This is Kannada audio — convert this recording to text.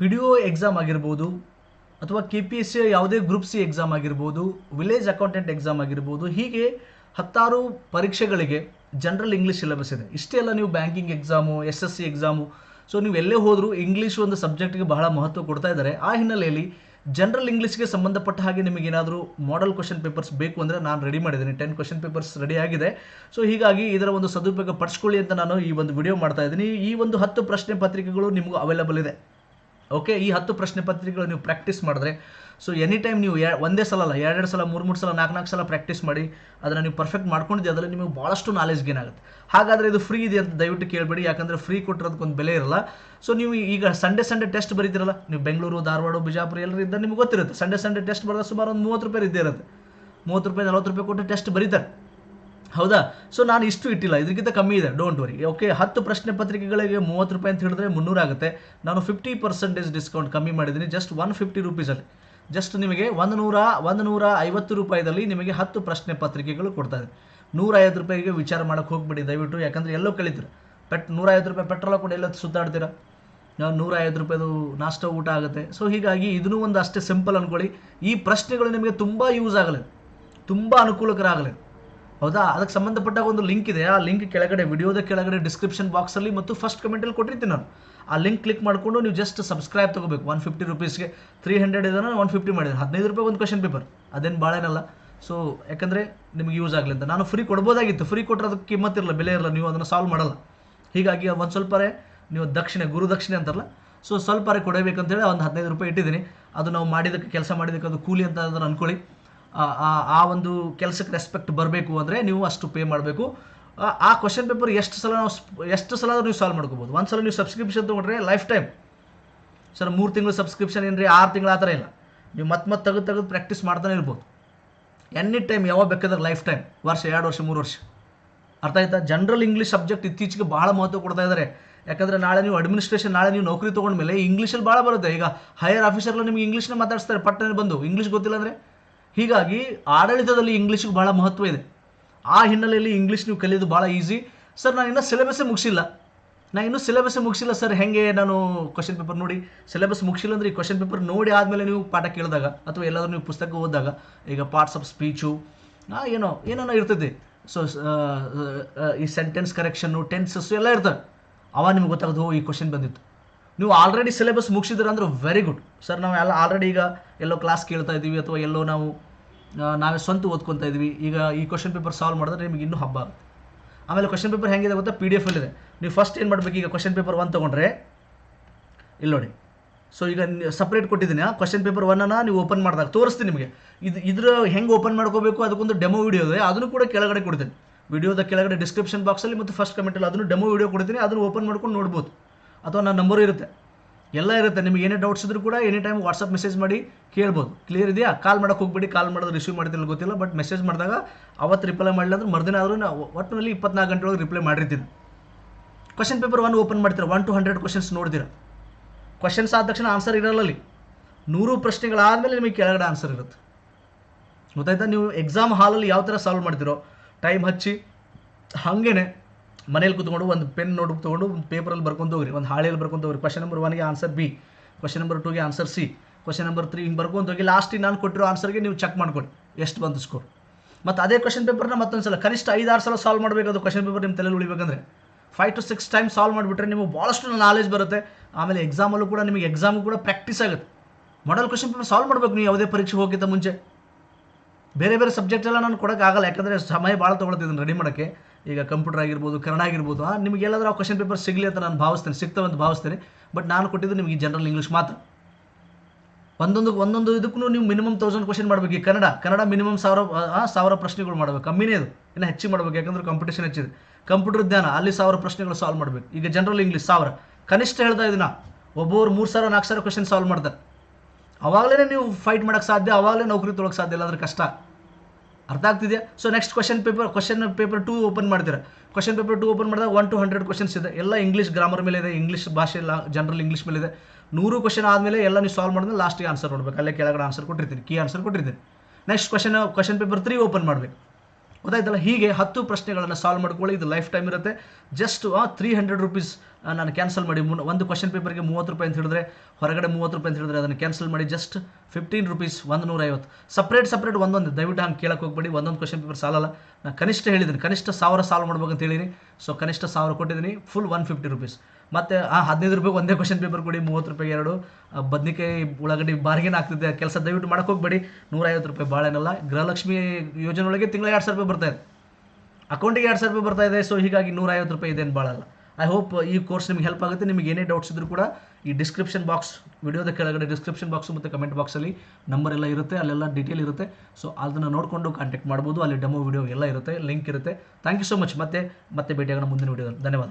ಪಿ ಡಿ ಒ ಎಕ್ಸಾಮ್ ಆಗಿರ್ಬೋದು ಅಥವಾ ಕೆ ಪಿ ಎಸ್ ಸಿ ಯಾವುದೇ ಗ್ರೂಪ್ ಸಿ ಎಕ್ಸಾಮ್ ಆಗಿರ್ಬೋದು ವಿಲೇಜ್ ಅಕೌಂಟೆಂಟ್ ಎಕ್ಸಾಮ್ ಆಗಿರ್ಬೋದು, ಹೀಗೆ ಹತ್ತಾರು ಪರೀಕ್ಷೆಗಳಿಗೆ ಜನರಲ್ ಇಂಗ್ಲೀಷ್ ಸಿಲೆಬಸ್ ಇದೆ. ಇಷ್ಟೇ ಅಲ್ಲ ನೀವು banking exam S S C exam so ನೀವು ಎಲ್ಲೇ ಹೋದರೂ ಇಂಗ್ಲೀಷ್ ಒಂದು ಸಬ್ಜೆಕ್ಟ್ಗೆ ಬಹಳ ಮಹತ್ವ ಕೊಡ್ತಾ ಇದ್ದಾರೆ. ಆ ಹಿನ್ನೆಲೆಯಲ್ಲಿ ಜನರಲ್ ಇಂಗ್ಲೀಷ್ಗೆ ಸಂಬಂಧಪಟ್ಟ ಹಾಗೆ ನಿಮಗೆ ಏನಾದರೂ ಮಾಡೆಲ್ ಕ್ವಶನ್ ಪೇಪರ್ಸ್ ಬೇಕು ಅಂದರೆ ನಾನು ರೆಡಿ ಮಾಡಿದ್ದೀನಿ. ಟೆನ್ ಕ್ವಶನ್ ಪೇಪರ್ಸ್ ರೆಡಿ ಆಗಿದೆ. ಸೊ ಹೀಗಾಗಿ ಇದರ ಒಂದು ಸದುಪಯೋಗ ಪಡಿಸ್ಕೊಳ್ಳಿ ಅಂತ ನಾನು ಈ ಒಂದು ವಿಡಿಯೋ ಮಾಡ್ತಾ ಇದ್ದೀನಿ. ಈ ಒಂದು ಹತ್ತು ಪ್ರಶ್ನೆ ಪತ್ರಿಕೆಗಳು ನಿಮಗೂ ಅವೈಲಬಲ್ ಇದೆ. ಓಕೆ ಈ ಹತ್ತು ಪ್ರಶ್ನೆ ಪತ್ರಿಕೆಗಳು ನೀವು ಪ್ರಾಕ್ಟೀಸ್ ಮಾಡಿದ್ರೆ ಸೊ ಎನಿ ಟೈಮ್ ನೀವು ಒಂದೇ ಸಲ ಅಲ್ಲ, ಎರಡೆರಡು ಸಲ, ಮೂರು ಮೂರು ಸಲ, ನಾಲ್ಕು ನಾಲ್ಕು ಸಲ ಪ್ರಾಕ್ಟೀಸ್ ಮಾಡಿ, ಅದನ್ನು ನೀವು ಪರ್ಫೆಕ್ಟ್ ಮಾಡ್ಕೊಂಡಿದ್ದೆ, ಅದರಲ್ಲಿ ನಿಮಗೆ ಭಾಳಷ್ಟು ನಾಲೆಜ್ ಗೇನ್ ಆಗುತ್ತೆ. ಹಾಗಾದರೆ ಇದು ಫ್ರೀ ಇದೆ ಅಂತ ದಯವಿಟ್ಟು ಕೇಳಬೇಡಿ, ಯಾಕಂದರೆ ಫ್ರೀ ಕೊಟ್ಟಿರೋದಕ್ಕೊಂದು ಬೆಲೆ ಇರಲ್ಲ. ಸೊ ನೀವು ಈಗ ಸಂಡೇ ಸಂಡೇ ಟೆಸ್ಟ್ ಬರೀತಿರಲ್ಲ, ನೀವು ಬೆಂಗಳೂರು ಧಾರವಾಡ ಬಿಜಾಪುರ ಎಲ್ಲರೂ ಇದ್ದ ನಿಮ್ಗೆ ಗೊತ್ತಿರುತ್ತೆ. ಸಂಡೇ ಸಂಡೇ ಟೆಸ್ಟ್ ಬರೆದ ಸುಮಾರು ಒಂದು ಮೂವತ್ತು ರೂಪಾಯಿ ಇದ್ದೇ ಇರುತ್ತೆ. ಮೂವತ್ತು ರೂಪಾಯಿ, ನಲ್ವತ್ತು ರೂಪಾಯಿ ಕೊಟ್ಟು ಟೆಸ್ಟ್ ಬರೀತಾರೆ. ಹೌದಾ? ಸೊ ನಾನು ಇಷ್ಟು ಇಟ್ಟಿಲ್ಲ. ಇದಕ್ಕಿಂತ ಕಮ್ಮಿ ಇದೆ. ಡೋಂಟ್ ವರಿ ಓಕೆ ಹತ್ತು ಪ್ರಶ್ನೆ ಪತ್ರಿಕೆಗಳಿಗೆ ಮೂವತ್ತು ರೂಪಾಯಿ ಅಂತ ಹೇಳಿದ್ರೆ ಮುನ್ನೂರು ಆಗುತ್ತೆ. ನಾನು ಫಿಫ್ಟಿ ಪರ್ಸೆಂಟೇಜ್ ಡಿಸ್ಕೌಂಟ್ ಕಮ್ಮಿ ಮಾಡಿದ್ದೀನಿ. ಜಸ್ಟ್ ಒನ್ ಫಿಫ್ಟಿ ರುಪೀಸಲ್ಲಿ ಜಸ್ಟ್ ನಿಮಗೆ ಒಂದು ನೂರ ಒಂದು ನೂರ ಐವತ್ತು ರೂಪಾಯಿದಲ್ಲಿ ನಿಮಗೆ ಹತ್ತು ಪ್ರಶ್ನೆ ಪತ್ರಿಕೆಗಳು ಕೊಡ್ತಾ ಇದೆ. ನೂರ ಐವತ್ತು ರೂಪಾಯಿಗೆ ವಿಚಾರ ಮಾಡೋಕ್ಕೆ ಹೋಗ್ಬಿಡಿ ದಯವಿಟ್ಟು. ಯಾಕಂದರೆ ಎಲ್ಲೋ ಕಳೀತೀರಾ. ಪೆಟ್, ನೂರ ಐವತ್ತು ರೂಪಾಯಿ ಪೆಟ್ರೋಲ್ ಹಾಕೊಂಡು ಎಲ್ಲ ಸುತ್ತಾಡ್ತೀರಾ. ನೂರ ಐವತ್ತು ರೂಪಾಯಿದು ನಾಷ್ಟ ಊಟ ಆಗುತ್ತೆ. ಸೊ ಹೀಗಾಗಿ ಇದನ್ನು ಒಂದು ಅಷ್ಟೇ ಸಿಂಪಲ್ ಅಂದ್ಕೊಳ್ಳಿ ಈ ಪ್ರಶ್ನೆಗಳು ನಿಮಗೆ ತುಂಬ ಯೂಸ್ ಆಗಲಿದೆ ತುಂಬ ಅನುಕೂಲಕರ ಆಗಲಿದೆ ಹೌದಾ? ಅದಕ್ಕೆ ಸಂಬಂಧಪಟ್ಟ ಒಂದು ಲಿಂಕ್ ಇದೆ. ಆ ಲಿಂಕ್ ಕೆಳಗಡೆ ವಿಡಿಯೋದ ಕೆಳಗಡೆ ಡಿಸ್ಕ್ರಿಪ್ಷನ್ ಬಾಕ್ಸಲ್ಲಿ ಮತ್ತು ಫಸ್ಟ್ ಕಮೆಂಟಲ್ಲಿ ಕೊಟ್ಟಿರ್ತೀನಿ ನಾನು. ಆ ಲಿಂಕ್ ಕ್ಲಿಕ್ ಮಾಡಿಕೊಂಡು ನೀವು ಜಸ್ಟ್ ಸಬ್ಸ್ಕ್ರೈಬ್ ತಗೋಬೇಕು. ಒನ್ ಫಿಫ್ಟಿ ರುಪೀಸ್ಗೆ ತ್ರೀ ಹಂಡ್ರೆಡ್ ಇದನ್ನು ಒನ್ ಫಿಫ್ಟಿ ಮಾಡಿದ್ದೀನಿ ಹದಿನೈದು ರೂಪಾಯಿ ಒಂದು ಕ್ವಶನ್ ಪೇಪರ್ ಅದೇನು ಭಾಳ ಏನಲ್ಲ. ಸೊ ಯಾಕಂದರೆ ನಿಮ್ಗೆ ಯೂಸ್ ಆಗಲಿ ಅಂತ. ನಾನು ಫ್ರೀ ಕೊಡ್ಬೋದಾಗಿತ್ತು. ಫ್ರೀ ಕೊಟ್ಟರೆ ಅದಕ್ಕೆ ಕಿಮ್ಮತ್ತಿರಲ್ಲ ಬೆಲೆ ಇರಲ್ಲ. ನೀವು ಅದನ್ನು ಸಾಲ್ವ್ ಮಾಡಲ್ಲ. ಹೀಗಾಗಿ ಒಂದು ಸ್ವಲ್ಪರೇ ನೀವು ದಕ್ಷಿಣೆ, ಗುರು ದಕ್ಷಿಣೆ ಅಂತಾರಲ್ಲ ಸೊ ಸ್ವಲ್ಪರೇ ಕೊಡಬೇಕಂತೇಳಿ ಒಂದು ಹದಿನೈದು ರೂಪಾಯಿ ಇಟ್ಟಿದ್ದೀನಿ. ಅದು ನಾವು ಮಾಡಿದ್ದಕ್ಕೆ, ಕೆಲಸ ಮಾಡಿದ್ದಕ್ಕೆ ಅದು ಕೂಲಿ ಅಂತ ಅದನ್ನು ಅಂದ್ಕೊಳ್ಳಿ ಆ- ಒಂದು ಕೆಲಸಕ್ಕೆ ರೆಸ್ಪೆಕ್ಟ್ ಬರಬೇಕು ಅಂದರೆ ನೀವು ಅಷ್ಟು ಪೇ ಮಾಡಬೇಕು. ಆ ಕ್ವಶನ್ ಪೇಪರ್ ಎಷ್ಟು ಸಲ ನಾವು ಎಷ್ಟು ಸಲ ನೀವು ಸಾಲ್ವ್ ಮಾಡ್ಕೋಬೋದು. ಒಂದು ಸಲ ನೀವು ಸಬ್ಸ್ಕ್ರಿಪ್ಷನ್ ತೊಗೊಂಡ್ರೆ ಲೈಫ್ ಟೈಮ್ ಸರ್, ಮೂರು ತಿಂಗಳು ಸಬ್ಸ್ಕ್ರಿಪ್ಷನ್ ಏನ್ರಿ, ಆರು ತಿಂಗಳು ಆ ಥರ ಇಲ್ಲ. ನೀವು ಮತ್ತೆ ಮತ್ತೆ ತೆಗೆದು ತೆಗೆದು ಪ್ರಾಕ್ಟೀಸ್ ಮಾಡ್ತಾನೆ ಇರ್ಬೋದು. ಎನಿ ಟೈಮ್ ಯಾವಾಗ ಬೇಕಾದ್ರೆ ಲೈಫ್ ಟೈಮ್ ವರ್ಷ, ಎರಡು ವರ್ಷ, ಮೂರು ವರ್ಷ. ಅರ್ಥ ಆಯ್ತಾ? ಜನರಲ್ ಇಂಗ್ಲೀಷ್ ಸಬ್ಜೆಕ್ಟ್ ಇತ್ತೀಚೆಗೆ ಭಾಳ ಮಹತ್ವ ಕೊಡ್ತಾ ಇದ್ದಾರೆ ಯಾಕಂದರೆ ನಾಳೆ ನೀವು ಅಡ್ಮಿನಿಸ್ಟ್ರೇಷನ್ ನಾಳೆ ನೀವು ನೌಕರಿ ತೊಗೊಂಡ್ಮೇಲೆ ಇಂಗ್ಲೀಷಲ್ಲಿ ಭಾಳ ಬರುತ್ತೆ. ಈಗ ಹೈಯರ್ ಆಫೀಸರ್ಗಳು ನಿಮಗೆ ಇಂಗ್ಲೀಷ್ನ ಮಾತಾಡಿಸ್ತಾರೆ. ಪಟ್ಟನೆ ಬಂದು. ಇಂಗ್ಲೀಷ್ ಗೊತ್ತಿಲ್ಲ ಅಂದರೆ? ಹೀಗಾಗಿ ಆಡಳಿತದಲ್ಲಿ ಇಂಗ್ಲೀಷ್ಗೆ ಭಾಳ ಮಹತ್ವ ಇದೆ. ಆ ಹಿನ್ನೆಲೆಯಲ್ಲಿ ಇಂಗ್ಲೀಷ್ ನೀವು ಕಲಿಯೋದು ಭಾಳ ಈಸಿ ಸರ್ ನಾನು ಇನ್ನೂ ಸಿಲೆಬಸ್ಸೇ ಮುಗಿಸಿಲ್ಲ. ನಾನು ಇನ್ನೂ ಸಿಲೆಬಸ್ಸೇ ಮುಗಿಸಿಲ್ಲ ಸರ್ ಹೆಂಗೆ ನಾನು ಕ್ವಶನ್ ಪೇಪರ್ ನೋಡಿ? ಸಿಲೆಬಸ್ ಮುಗಿಸಿಲ್ಲ ಅಂದರೆ ಈ ಕ್ವಶನ್ ಪೇಪರ್ ನೋಡಿ ಆದಮೇಲೆ ನೀವು ಪಾಠ ಕೇಳಿದಾಗ ಅಥವಾ ಎಲ್ಲಾದರೂ ನೀವು ಪುಸ್ತಕ ಓದಿದಾಗ, ಈಗ ಪಾರ್ಟ್ಸ್ ಆಫ್ ಸ್ಪೀಚು ಏನೋ, ಏನೇನೋ ಇರ್ತೈತಿ ಸೊ ಈ ಸೆಂಟೆನ್ಸ್ ಕರೆಕ್ಷನ್ನು ಟೆನ್ಸಸ್ಸು ಎಲ್ಲ ಇರ್ತವೆ. ಅವಾಗ ನಿಮ್ಗೆ ಗೊತ್ತಾಗೋದು ಈ ಕ್ವಶನ್ ಬಂದಿತ್ತು. ನೀವು ಆಲ್ರೆಡಿ ಸಿಲೆಬಸ್ ಮುಗಿಸಿದ್ರೆ ಅಂದ್ರೆ ವೆರಿ ಗುಡ್ ಸರ್ ನಾವು ಎಲ್ಲ ಆಲ್ರೆಡಿ ಈಗ ಎಲ್ಲೋ ಕ್ಲಾಸ್ ಕೇಳ್ತಾ ಇದ್ದೀವಿ ಅಥವಾ ಎಲ್ಲೋ ನಾವು ನಾವೇ ಸ್ವಂತ ಓದ್ಕೊತಾ ಇದ್ವಿ ಈಗ ಈ ಕ್ವಶನ್ ಪೇಪರ್ ಸಾಲ್ವ್ ಮಾಡಿದ್ರೆ ನಿಮಗೆ ಇನ್ನೂ ಹಬ್ಬ ಆಗುತ್ತೆ. ಆಮೇಲೆ ಕ್ವಶನ್ ಪೇಪರ್ ಹೆಂಗಿದೆ ಗೊತ್ತಾ? ಪಿ ಡಿ ಎಫ್ ಇದೆ. ನೀವು ಫಸ್ಟ್ ಏನು ಮಾಡಬೇಕು? ಈಗ ಕ್ವಶನ್ ಪೇಪರ್ ಒನ್ ತೊಗೊಂಡ್ರೆ, ಇಲ್ಲಿ ನೋಡಿ. ಸೊ ಈಗ ಸಪ್ರೇಟ್ ಕೊಟ್ಟಿದ್ದೀನಿ, ಆ ಕ್ವಶನ್ ಪೇಪರ್ ಒನ್ನನ್ನು ನೀವು ಓಪನ್ ಮಾಡಿದಾಗ ತೋರಿಸ್ತೀನಿ ನಿಮಗೆ. ಇದು, ಇದ್ರ ಹೆಂಗೆ ಓಪನ್ ಮಾಡ್ಕೋಬೇಕು? ಅದಕ್ಕೊಂದು ಡೆಮೋ ವಿಡಿಯೋ ಇದೆ. ಅದನ್ನು ಕೂಡ ಕೆಳಗಡೆ ಕೊಡ್ತೀನಿ. ವಿಡಿಯೋದ ಕೆಳಗಡೆ ಡಿಸ್ಕ್ರಿಪ್ಷನ್ ಬಾಕ್ಸಲ್ಲಿ ಮತ್ತು ಫಸ್ಟ್ ಕಮೆಂಟಲ್ಲಿ ಅದನ್ನು ಡೆಮೋ ವಿಡಿಯೋ ಕೊಡ್ತೀನಿ. ಅದನ್ನು ಓಪನ್ ಮಾಡ್ಕೊಂಡು ನೋಡ್ಬೋದು. ಅಥವಾ ನನ್ನ ನಂಬರು ಇರುತ್ತೆ. ಎಲ್ಲ ಇರುತ್ತೆ. ನಿಮಗೆ ಏನೇ ಡೌಟ್ಸ್ ಇದ್ರೂ ಕೂಡ ಎನಿ ಟೈಮ್ ವಾಟ್ಸಪ್ ಮೆಸೇಜ್ ಮಾಡಿ ಕೇಳ್ಬೋದು. ಕ್ಲಿಯರ್ ಇದೆಯಾ? ಕಾಲ್ ಮಾಡೋಕೆ ಹೋಗ್ಬಿಡಿ. ಕಾಲ್ ಮಾಡೋದು ರಿಸೀವ್ ಮಾಡ್ತೀನಿ ಗೊತ್ತಿಲ್ಲ ಬಟ್ ಮೆಸೇಜ್ ಮಾಡಿದಾಗ ಅವತ್ತು ರಿಪ್ಲೈ ಮಾಡಲಿಲ್ಲ ಅಂದ್ರೆ ಮರುದಿನ ಆದರೂ ನಾವು ಒಟ್ಟಿನಲ್ಲಿ ಇಪ್ಪತ್ನಾಲ್ಕು ಗಂಟೆ ಒಳಗೆ ರಿಪ್ಲೈ ಮಾಡಿರ್ತೀನಿ. ಕ್ವಶನ್ ಪೇಪರ್ ಒನ್ ಓಪನ್ ಮಾಡ್ತೀರಾ? ಒನ್ ಟು ಹಂಡ್ರೆಡ್ ಕ್ವಶನ್ಸ್ ನೋಡ್ತೀರಾ? ಕ್ವಶನ್ಸ್ ಆದ ತಕ್ಷಣ ಆನ್ಸರ್ ಇರಲ್ಲ ಅಲ್ಲಿ. ನೂರು ಪ್ರಶ್ನೆಗಳಾದಮೇಲೆ ನಿಮಗೆ ಕೆಳಗಡೆ ಆನ್ಸರ್ ಇರುತ್ತೆ. ಗೊತ್ತಾಯ್ತಾ? ನೀವು ಎಕ್ಸಾಮ್ ಹಾಲಲ್ಲಿ ಯಾವ ಥರ ಸಾಲ್ವ್ ಮಾಡ್ತೀರೋ? ಟೈಮ್ ಹಚ್ಚಿ, ಹಾಗೇನೆ. ಮನೇಲಿ ಕೂತ್ಕೊಂಡು ಒಂದು ಪೆನ್ ನೋಟ್ ತೊಗೊಂಡು ಒಂದು ಪೇಪರಲ್ಲಿ ಬರ್ಕೊಂಡು ಹೋಗ್ರಿ. ಒಂದು ಹಾಳೆಯಲ್ಲಿ ಬರ್ಕೊಂಡು ಹೋಗ್ರಿ. ಕ್ವಶನ್ ನಂಬರ್ ಒನ್ಗೆ answer B question number ಟೂಗೆ answer C question number three ಹಿಂಗೆ ಬರ್ಕೊಂಡು ಹೋಗಿ ಲಾಸ್ಟಿಗೆ ನಾನು ಕೊಟ್ಟಿರೋ ಆನ್ಸರ್ಗೆ ನೀವು ಚೆಕ್ ಮಾಡ್ಕೊಡಿ. ಎಷ್ಟು ಬಂತು ಸ್ಕೋರ್ ಮತ್ತು ಅದೇ ಕ್ವಶನ್ ಪೇಪರ್ನ ಮತ್ತೊಂದು ಸಲ, ಕನಿಷ್ಠ ಐದಾರು ಸಲ ಸಾಲ್ವ್ ಮಾಡಬೇಕು ಅದು ಕ್ವಶನ್ ಪೇಪರ್ ನಿಮ್ಮ ತಲೆಯಲ್ಲಿ ಉಳಿಬೇಕಂದ್ರೆ five to six time solve ಮಾಡಿಬಿಟ್ರೆ ನಿಮಗೆ ಭಾಳಷ್ಟು ನಾಲೆಜ್ ಬರುತ್ತೆ. ಆಮೇಲೆ ಎಕ್ಸಾಮಲ್ಲೂ ಕೂಡ ನಿಮಗೆ ಎಕ್ಸಾಮು ಕೂಡ ಪ್ರಾಕ್ಟೀಸ್ ಆಗುತ್ತೆ. ಮಾಡಲ್ ಕ್ವಶನ್ ಪೇಪರ್ ಸಾಲ್ವ್ ಮಾಡಬೇಕು ನೀವು ಯಾವುದೇ ಪರೀಕ್ಷೆ ಹೋಗಿದ್ದ ಮುಂಚೆ. ಬೇರೆ ಬೇರೆ ಸಬ್ಜೆಕ್ಟ್ ಎಲ್ಲ ನಾನು ಕೊಡೋಕ್ಕಾಗಲ್ಲ ಯಾಕಂದರೆ ಸಮಯ ಭಾಳ ತೊಗೊಳ್ತಿದ್ದೀನಿ ರೆಡಿ ಮಾಡೋಕ್ಕೆ. ಈಗ ಕಂಪ್ಯೂಟರ್ ಆಗಿರ್ಬೋದು, ಕನ್ನಡ ಆಗಿರ್ಬೋದು ನಿಮಗೆ ಎಲ್ಲಾದರೂ ಆ ಕ್ವಶನ್ ಪೇಪರ್ ಸಿಗಲಿ ಅಂತ ನಾನು ಭಾವಿಸ್ತೇನೆ, ಸಿಗ್ತವೆ ಅಂತ ಭಾವಿಸ್ತೇನೆ ಬಟ್ ನಾನು ಕೊಟ್ಟಿದ್ದು ನಿಮಗೆ ಜನರಲ್ ಇಂಗ್ಲೀಷ್ ಮಾತ್ರ. ಒಂದೊಂದು ಒಂದೊಂದು ಇದಕ್ಕೂ ನೀವು ಮಿನಿಮಮ್ ತೌಸಂಡ್ ಕ್ವಶನ್ ಮಾಡಬೇಕು. ಈ ಕನ್ನಡ ಕನ್ನಡ ಮಿನಿಮಮ್ ಸಾವಿರ ಸಾವಿರ ಪ್ರಶ್ನೆಗಳು ಮಾಡಬೇಕು. ಕಮ್ಮಿನೇ ಇದು ಇನ್ನು ಹೆಚ್ಚಿಗೆ ಮಾಡಬೇಕು, ಯಾಕಂದ್ರೆ ಕಾಂಪಿಟೇಷನ್ ಹೆಚ್ಚಿದೆ. ಕಂಪ್ಯೂಟರ್ ಜ್ಞಾನ, ಅಲ್ಲಿ ಸಾವಿರ ಪ್ರಶ್ನೆಗಳು ಸಾಲ್ವ್ ಮಾಡಬೇಕು. ಈಗ ಜನರಲ್ ಇಂಗ್ಲೀಷ್ ಸಾವಿರ. ಕನಿಷ್ಠ ಹೇಳ್ತಾ ಇದೀನಿ, ಒಬ್ಬೊಬ್ರು ಮೂರು ಸಾವಿರ, ನಾಲ್ಕು ಸಾವಿರ ಕ್ವಶನ್ ಸಾಲ್ವ್ ಮಾಡ್ತಾರೆ. ಅವಾಗಲೇ ನೀವು ಫೈಟ್ ಮಾಡೋಕ್ಕೆ ಸಾಧ್ಯ, ಅವಾಗಲೇ ನೌಕರಿ ತೊಳಕ್ಕೆ ಸಾಧ್ಯ ಇಲ್ಲ ಅಂದ್ರೆ ಕಷ್ಟ. ಅರ್ಥ ಆಗ್ತಿದೆಯಾ? So next question paper question paper two open ಮಾಡ್ತೀರಾ. ಕ್ವಶನ್ ಪೇಪರ್ ಟೂ ಓಪನ್ ಮಾಡಿದಾಗ ಒನ್ ಟು ಹಂಡ್ರೆಡ್ ಕ್ವಶನ್ಸ್ ಇದೆ. ಎಲ್ಲ ಇಂಗ್ಲೀಷ್ ಗ್ರಾಮರ್ ಮೇಲೆ ಇದೆ ಇಂಗ್ಲೀಷ್ ಭಾಷೆ ಜನರಲ್ ಇಂಗ್ಲೀಷ್ ಮೇಲೆ ಇದೆ. ನೂರು ಕ್ವಶನ್ ಆದಮೇಲೆ ಎಲ್ಲ ನೀವು ಸಾಲ್ವ್ ಮಾಡಿದ್ರೆ ಲಾಸ್ಟಿಗೆ ಆನ್ಸರ್ ನೋಡ್ಬೇಕು. ಅಲ್ಲೇ ಕೆಳಗಡೆ ಆನ್ಸರ್ ಕೊಟ್ಟಿರ್ತೀನಿ ಕೀ ಆನ್ಸರ್ ಕೊಟ್ಟಿರ್ತೀನಿ. Next question question paper three open ಮಾಡಬೇಕು. ಗೊತ್ತಾಯ್ತಲ್ಲ? ಹೀಗೆ ಹತ್ತು ಪ್ರಶ್ನೆಗಳನ್ನು ಸಾಲ್ವ್ ಮಾಡ್ಕೊಳ್ಳಿ, ಇದು ಲೈಫ್ ಟೈಮ್ ಇರುತ್ತೆ. ಜಸ್ಟ್ ತ್ರೀ ಹಂಡ್ರೆಡ್ ರುಪೀಸ್ ನಾನು ಕ್ಯಾನ್ಸಲ್ ಮಾಡಿ. ಒಂದು ಕ್ವಶನ್ ಪೇಪರ್ಗೆ ಮೂವತ್ತು ರೂಪಾಯಿ ಅಂತ ಹೇಳಿದ್ರೆ, ಹೊರಗಡೆ ಮೂವತ್ತು ರೂಪಾಯಿ ಅಂತ ಹೇಳಿದ್ರೆ ಅದನ್ನು ಕ್ಯಾನ್ಸಲ್ ಮಾಡಿ. ಜಸ್ಟ್ ಫಿಫ್ಟೀನ್ ರುಪೀಸ್ ಒಂದು ನೂರ ಐವತ್ತು ಸಪ್ರೇಟ್ ಸಪ್ರೇಟ್ ಒಂದೊಂದು. ದಯವಿಟ್ಟು ಹಂಗೆ ಕೇಳಕ್ಕೆ ಹೋಗ್ಬೇಡಿ. ಒಂದೊಂದು ಕ್ವಶನ್ ಪೇಪರ್ ಸಾಲಲ್ಲ. ನಾನು ಕನಿಷ್ಠ ಹೇಳಿದ್ದೀನಿ. ಕನಿಷ್ಠ ಸಾವಿರ ಸಾಲ್ವ್ ಮಾಡ್ಬೇಕಂತ ಹೇಳಿದ್ದೀನಿ ಸೊ ಕನಿಷ್ಠ ಸಾವಿರ ಕೊಟ್ಟಿದ್ದೀನಿ ಫುಲ್ ಒನ್ ಫಿಫ್ಟಿ ರುಪೀಸ್ ಮತ್ತು ಆ ಹದಿನೈದು ರೂಪಾಯಿ ಒಂದೇ ಕ್ವಶನ್ ಪೇಪರ್ ಕೊಡಿ, ಮೂವತ್ತು ರೂಪಾಯಿ ಎರಡು. ಬದ್ನಿಕಾಯಿ ಉಳ್ಳಾಗಡ್ಡಿ ಬಾರ್ಗೇನ್ ಆಗ್ತಿದೆ. ಕೆಲಸ ದಯವಿಟ್ಟು ಮಾಡಕ್ಕೆ ಹೋಗ್ಬೇಡಿ. ನೂರೈವತ್ತು ರೂಪಾಯಿ ಭಾಳೇನಲ್ಲ ಗೃಹಲಕ್ಷ್ಮಿ ಯೋಜನೆ ಒಳಗೆ ತಿಂಗಳ ಎರಡು ಸಾವಿರ ರೂಪಾಯಿ ಬರ್ತಾ ಇದೆ. ಅಕೌಂಟಿಗೆ ಎರಡು ಸಾವಿರ ರೂಪಾಯಿ ಬರ್ತಾ ಇದೆ. ಸೊ ಹೀಗಾಗಿ ನೂರೈವತ್ತು ರೂಪಾಯಿ ಇದೇನು ಬಾಳಲ್ಲ ಐ ಹೋಪ್ ಈ ಕೋರ್ಸ್ ನಿಮ್ಗೆ ಹೆಲ್ಪ್ ಆಗುತ್ತೆ. ನಿಮಗೆ ಏನೇ ಡೌಟ್ಸ್ ಇದ್ರೂ ಕೂಡ ಈ ಡಿಸ್ಕ್ರಿಪ್ಷನ್ ಬಾಕ್ಸ್ ವಿಡಿಯೋದ ಕೆಳಗಡೆ ಡಿಸ್ಕ್ರಿಪ್ಷನ್ ಬಾಕ್ಸ್ ಮತ್ತು ಕಮೆಂಟ್ ಬಾಕ್ಸಲ್ಲಿ ನಂಬರ್ ಎಲ್ಲ ಇರುತ್ತೆ. ಅಲ್ಲೆಲ್ಲ ಡೀಟೇಲ್ ಇರುತ್ತೆ. ಸೊ ಅದನ್ನು ನೋಡಿಕೊಂಡು ಕಾಂಟ್ಯಾಕ್ಟ್ ಮಾಡ್ಬೋದು. ಅಲ್ಲಿ ಡೆಮೋ ವಿಡಿಯೋ ಎಲ್ಲ ಇರುತ್ತೆ. ಲಿಂಕ್ ಇರುತ್ತೆ. ಥ್ಯಾಂಕ್ ಯು ಸೊ ಮಚ್ ಮತ್ತೆ ಮತ್ತೆ ಭೇಟಿಯಾಗೋಣ ಮುಂದಿನ ವಿಡಿಯೋದಲ್ಲಿ ಧನ್ಯವಾದ.